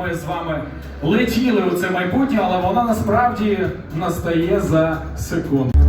ми з вами летіли у це майбутнє, але вона насправді настає за секунду.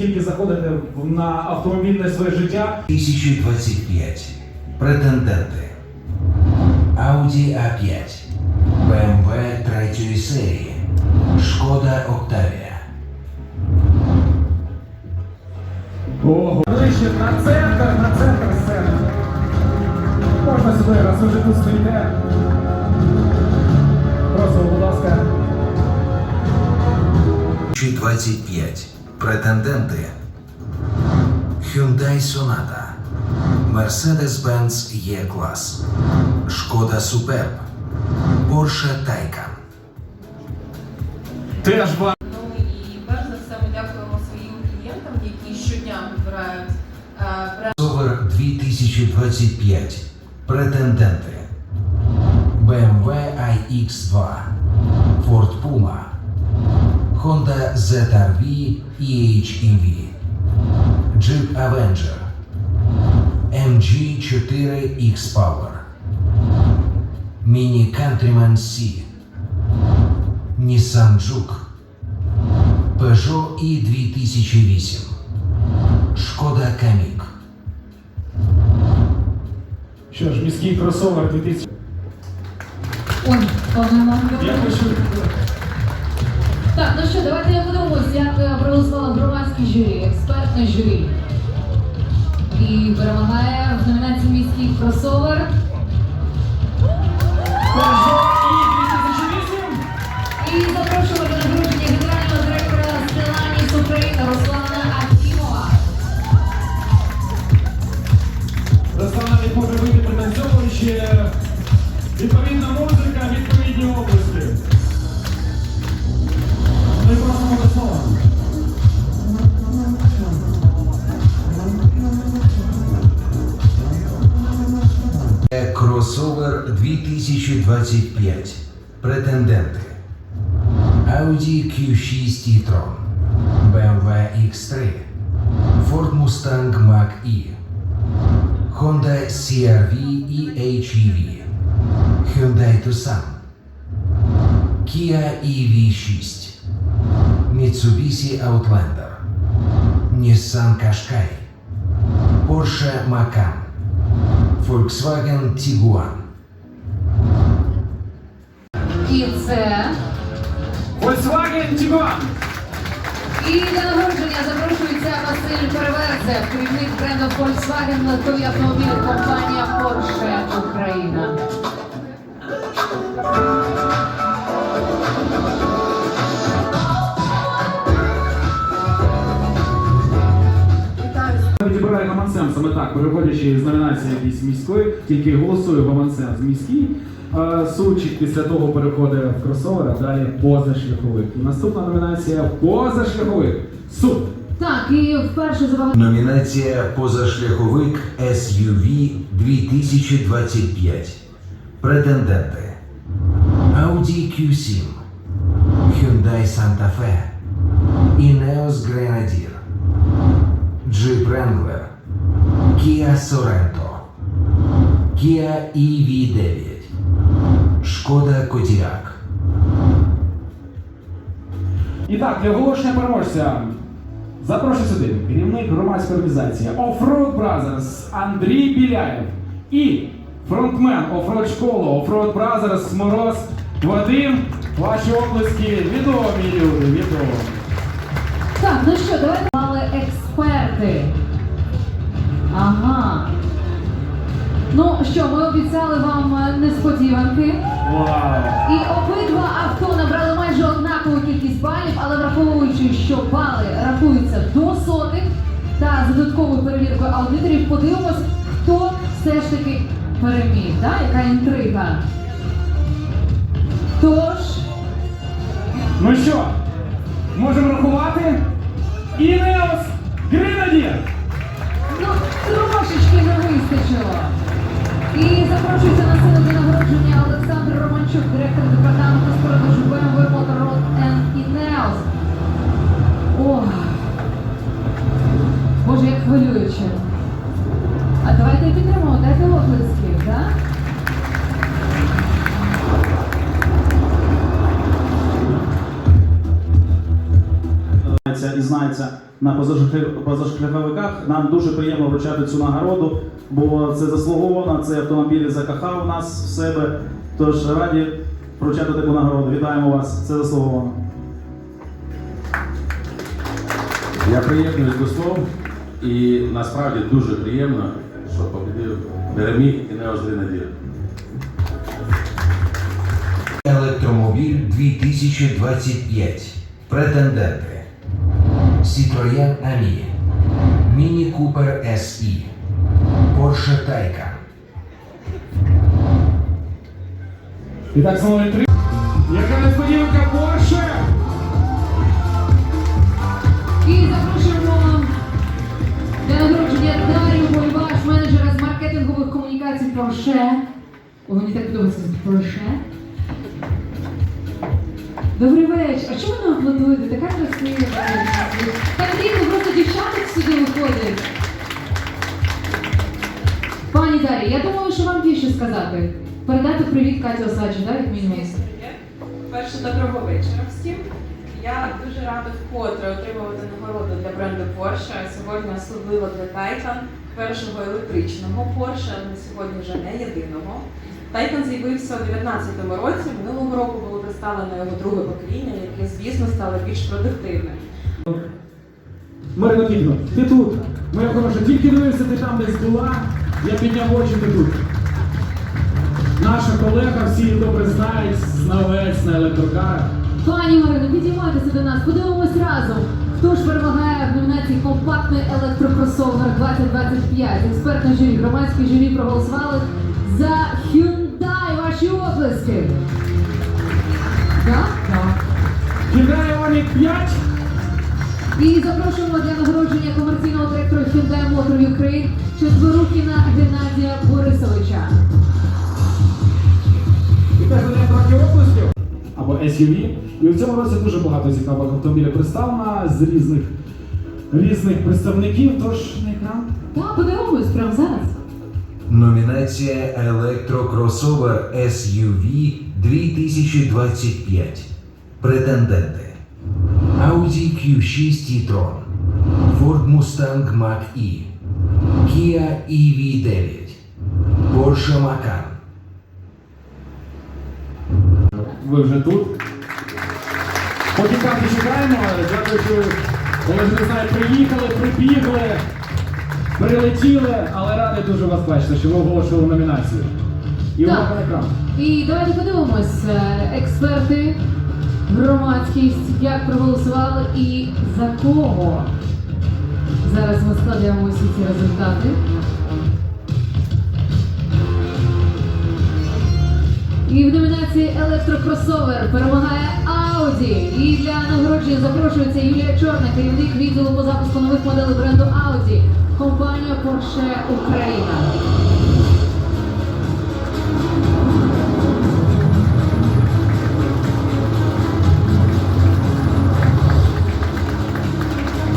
Тільки заходити на автомобільне своє життя. 1025. Претенденти. Audi A5. BMW третьої серії. Шкода Octavia. Ого. Ближче на центр, на центр сцени. Можна сюди, раз вже тут стоїте. Просимо, будь ласка. 1025. Претенденти. Hyundai Sonata. Mercedes-Benz E-клас. Шкода Superb. Porsche Taycan. Теж вам. Ну і перш за все ми дякуємо своїм клієнтам, які щодня підбирають е, бренд Кросовер 2025. Претенденти. BMW iX2. Ford Puma. Honda ZR-V EHEV. Jeep Avenger. MG4 X-Power. Mini Countryman C. Nissan Juke. Peugeot i2008. Шкода Камік. Що ж, міський кросовер 2000. Ой, по-моєму. Я хочу. Так, ну що, давайте подивимось, як е, проголосувало громадське журі, експертне журі. І перемагає в номінації міський кросовер. Peugeot i 2008. І запрошуємо до нагородження генерального директора Stellantis України Руслана Акімова. Руслан навіть може вийти пританцьовуючи. Відповідна музика, відповідні області. 2025. Претенденти. Audi Q6 e-tron. BMW X3. Ford Mustang Mach-E. Honda CR-V e-HEV. Hyundai Tucson. Kia EV6. Mitsubishi Outlander. Nissan Qashqai. Porsche Macan. Volkswagen Tiguan. І це. Volkswagen Tiguan. І для нагородження запрошується Василь Переверзев, керівник бренду Volkswagen легкові автомобіль компанія Porsche Україна. Гаманцем саме так, переходячи з номінації якоїсь міської, тільки голосує гаманцем з міський. Е, Сучик після того переходить в кросовер, а далі позашляховик. І наступна номінація позашляховик. Суд. Так, і вперше за Номінація Позашляховик SUV 2025. Претенденти. Audi Q7. Hyundai Santa Fe. Ineos Grenadier. Jeep Wrangler, Kia Sorento, Kia EV9, Шкода Кодіак. І так, для оголошення переможця запрошую сюди керівник громадської організації Offroad Brothers Андрій Біляєв і фронтмен Offroad школи Offroad Brothers Мороз Вадим. Ваші облиски відомі люди, відомі. Так, ну що, давайте Ага. Ну що, ми обіцяли вам е, несподіванки. Вау! І обидва авто набрали майже однакову кількість балів, але враховуючи, що бали рахуються до сотих та з додатковою перевіркою аудиторів, подивимось, хто все ж таки переміг. Да? Яка інтрига. Тож, Ну що, можемо рахувати? Інеос Гренадір! Ну, трошечки не вистачило. І запрошується на сцену для нагородження Олександр Романчук, директор департаменту з продажу BMW Motor Road and Ineos. Ох, Боже, як хвилююче. А давайте підтримуємо, дайте оплески, так? знається і знається на позашляховиках. Нам дуже приємно вручати цю нагороду, бо це заслуговано. Цей автомобіль закохав нас в себе. Тож раді вручати таку нагороду. Вітаємо вас! Це заслуговано. Я приєднуюсь до слов і насправді дуже приємно, що победив переміг і не Гренадір. Електромобіль 2025. Претенденти. Citroën Ami, Mini Cooper SE, Porsche Taycan, І так, знову три. Яка несподіванка Порше! І запрошуємо для нагородження Дар'ю Бульбаш, менеджера з маркетингових комунікацій Порше. Мені так подобається Порше. Добрий вечір. А чому не аплодуєте? Така красива. Так рідко просто дівчаток сюди виходять. Пані Дар'я, я думаю, що вам більше сказати. Передати привіт Каті Осадчі, так, як мінімум. Привіт. Перше, доброго вечора всім. Я дуже рада вкотре отримувати нагороду для бренду Porsche. Сьогодні особливо для Taycan, першого електричного Porsche, на сьогодні вже не єдиного. Taycan з'явився у 2019 році. Минулого року було представлено його друге покоління, яке, звісно, стало більш продуктивним. Марина Пікно, ти тут. Моя хороша, тільки дивився, ти там десь була. Я підняв очі, ти тут. Наша колега, всі добре знають, знавець на електрокарах. Пані Марино, підіймайтеся до нас, подивимось разом. Хто ж перемагає в номінації компактний електрокросовер 2025? Експертне журі, громадське журі проголосували за Hyundai. Ваші. Так? Так. Hyundai Ioniq 5. І запрошуємо для нагородження комерційного директора Hyundai Motor Ukraine Четверухіна Геннадія Борисовича. І теж дає трохи оплесків. Або SUV. І в цьому році дуже багато цікавих автомобілів представлено з різних, різних представників. Тож на екран. Так, подивимось прямо зараз. Номінація Електрокросовер SUV 2025. Претенденти. Audi Q6 e-tron, Ford Mustang Mach-E, Kia EV9, Porsche Macan. Ви вже тут. Поки карти чекаємо, дякую, що ж не знаю, приїхали, прибігли, прилетіли, але радий дуже вас бачити, що ви оголошували номінацію. І Так. увага на екран. І давайте подивимось, е, експерти, громадськість, як проголосували і за кого. Зараз ми складемо усі ці результати. І в номінації електрокросовер перемагає Audi. І для нагородження запрошується Юлія Чорна, керівник відділу по запуску нових моделей бренду Audi, компанія Porsche Україна.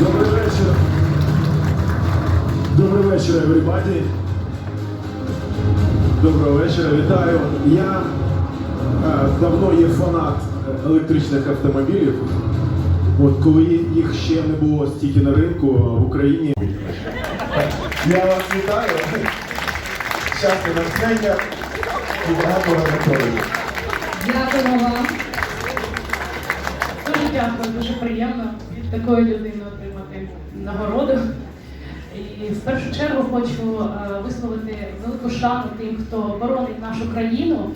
Добрий вечір. Добрий вечір, everybody. Доброго вечора, вітаю. Я е, давно є фанат е, електричних автомобілів. От коли їх ще не було стільки на ринку в Україні. Я вас вітаю. Щастя, натхнення і багатого натхнення. Дякуємо вам. Дуже дякую, дуже приємно від такої людини отримати нагороду. І в першу чергу хочу е, висловити велику шану тим, хто боронить нашу країну.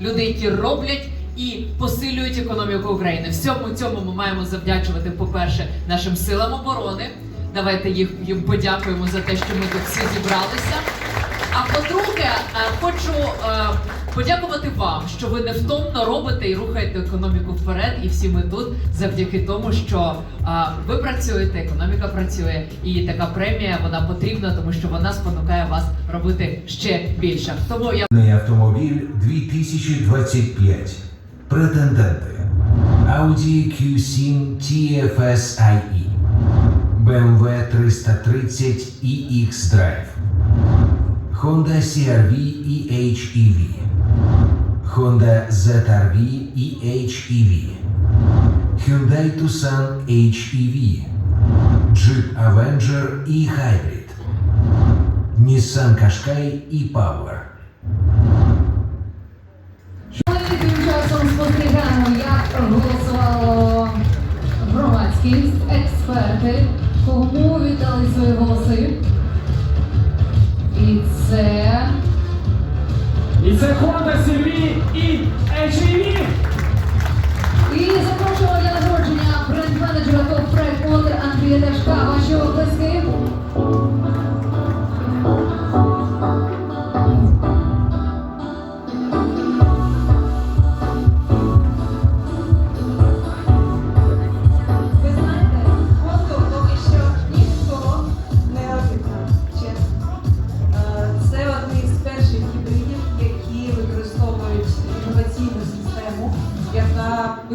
Люди, які роблять і посилюють економіку України. Всьому цьому ми маємо завдячувати, по-перше, нашим силам оборони. Давайте їх їм подякуємо за те, що ми тут всі зібралися. А по-друге, е, хочу е, подякувати вам, що ви невтомно робите і рухаєте економіку вперед. І всі ми тут завдяки тому, що е, ви працюєте, економіка працює, і така премія вона потрібна, тому що вона спонукає вас робити ще більше. Тому я. Автомобіль 2025. Претенденти. Audi Q7 TFS IE. BMW 330 iX Drive. Honda CR-V EHEV. Honda ZR-V EHEV. Hyundai Tucson HEV. Jeep Avenger e-Hybrid. Nissan Qashqai e-Power. Ми І це Honda CR-V і HEV.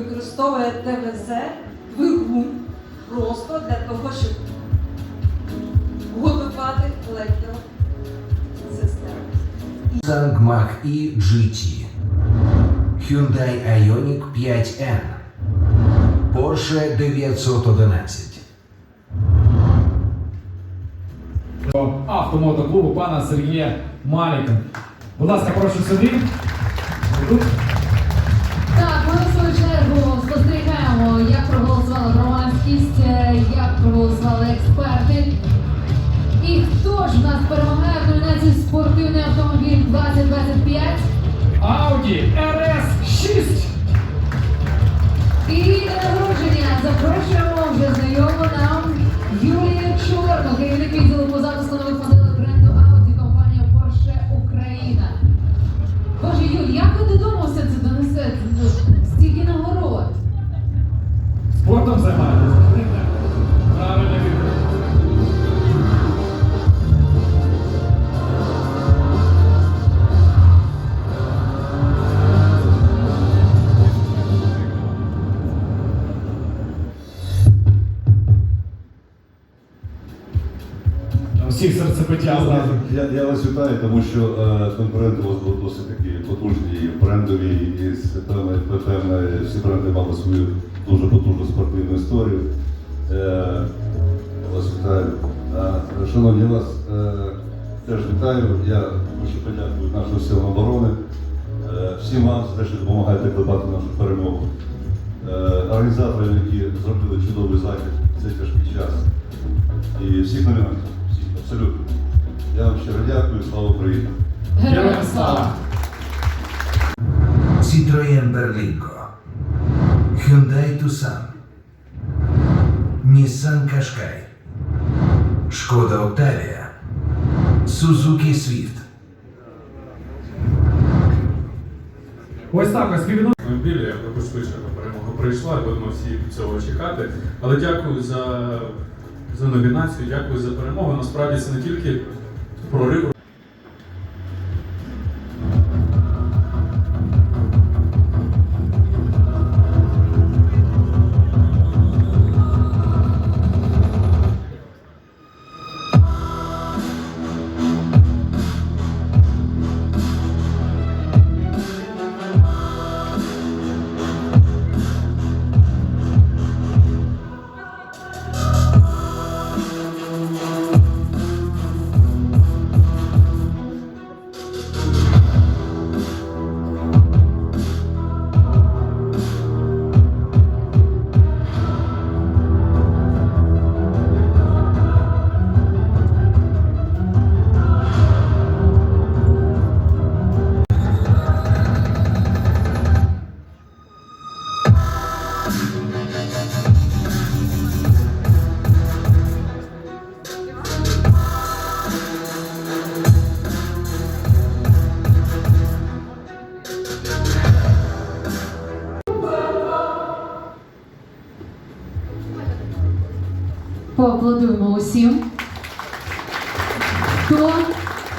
Використовує ТВЗ двигун просто для того, щоб готувати електросистему. Samsung Mach-E GT. Hyundai Ioniq 5N. Porsche 911. автомотоклубу пана Сергія Маліка. Будь ласка, прошу сюди. Громадськість, е, як проголосували експерти. І хто ж в нас перемагає в номінації спортивний автомобіль 2025? Audi RS6. І на нагородження запрошуємо вже знайому нам Юлію Чорну, керівник відділу по запуску нових моделей бренду Audi, компанія Porsche Україна. Боже, Юль, як ви додому все це донесете? Стільки нагород. Спортом займаєтесь. Серцебиття. Я, я вас вітаю, тому що е, конкуренти у вас були досить такі потужні, брендові, і певної, всі бренди мали свою дуже потужну спортивну історію. Е, вас вітаю. А, шановні, вас е, теж вітаю. Я хочу подякувати нашим силам оборони, е, всім вам за те, що допомагаєте клепати нашу перемогу. Е, організаторам, які зробили чудовий захід в цей тяжкий час. І всіх номінантів, всіх, абсолютно. Я вам щиро дякую, слава Україні! Героям слава! Citroën Berlingo. Hyundai Tucson. Nissan Qashqai. Шкода Octavia. Suzuki Swift. Ось так, ось співвідносини. автомобілі, якось швидше перемога прийшла, і будемо всі цього чекати. Але дякую за, за номінацію, дякую за перемогу. Насправді це не тільки ஒரு хто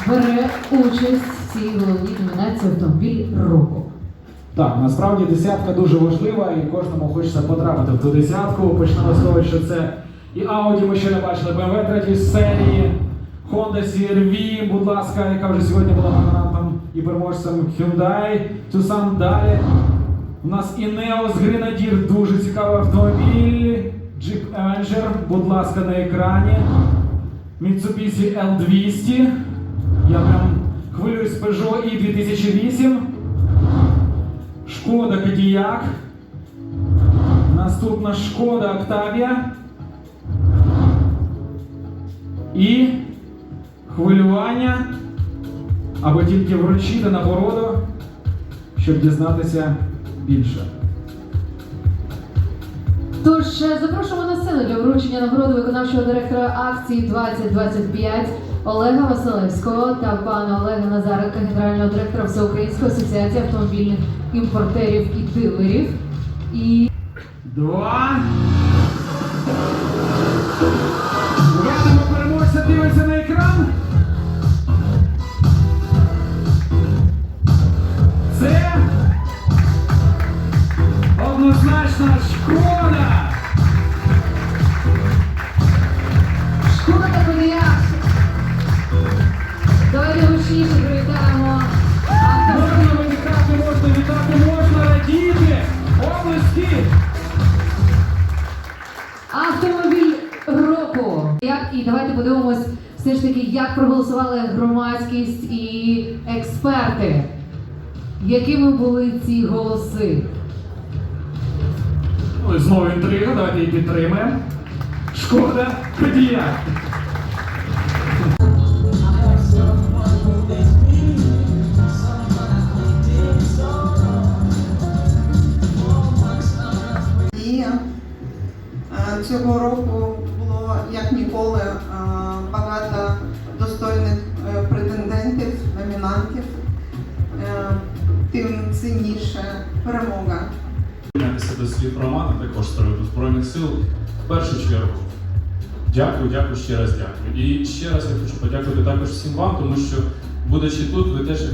бере участь в цій головній номінації автомобіль року. Так, насправді десятка дуже важлива і кожному хочеться потрапити в ту десятку. Почнемо з того, що це і Audi ми ще не бачили, BMW третьої серії, Honda CR-V, будь ласка, яка вже сьогодні була номінантом і переможцем Hyundai, Tucson далі. У нас і Neos Grenadier, дуже цікавий автомобіль. Jeep Avenger, будь ласка, на екрані. Mitsubishi L200. Я прям хвилююсь Peugeot i 2008. Шкода Кадіяк. Наступна Шкода Октавія. І хвилювання, аби тільки вручити нагороду, щоб дізнатися більше. Тож е, запрошуємо на сцену для вручення нагороди виконавчого директора акції 2025 Олега Василевського та пана Олега Назаренка, генерального директора Всеукраїнської асоціації автомобільних імпортерів і дилерів. І Два. Громадськість і експерти. Якими були ці голоси? Ну і знову інтрига, давайте її підтримаємо. Шкода Кодіяк. І е, цього року було як ніколи е, багато достойних тим цінніше перемога. Піднятися до слів Романа, також з Збройних сил. В першу чергу, дякую, дякую, ще раз дякую. І ще раз я хочу подякувати також всім вам, тому що, будучи тут, ви теж я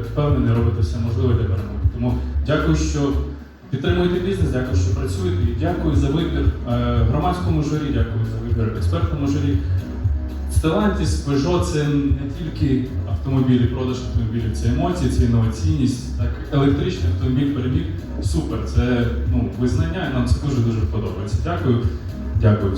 впевнений, робите все можливе для перемоги. Тому дякую, що підтримуєте бізнес, дякую, що працюєте, і дякую за вибір е, громадському журі, дякую за вибір експертному журі. Stellantis, Peugeot – це не тільки автомобілі, продаж автомобілів, це емоції, це інноваційність. Так, електричний автомобіль переміг. Супер, це ну, визнання, і нам це дуже дуже подобається. Дякую. Дякую.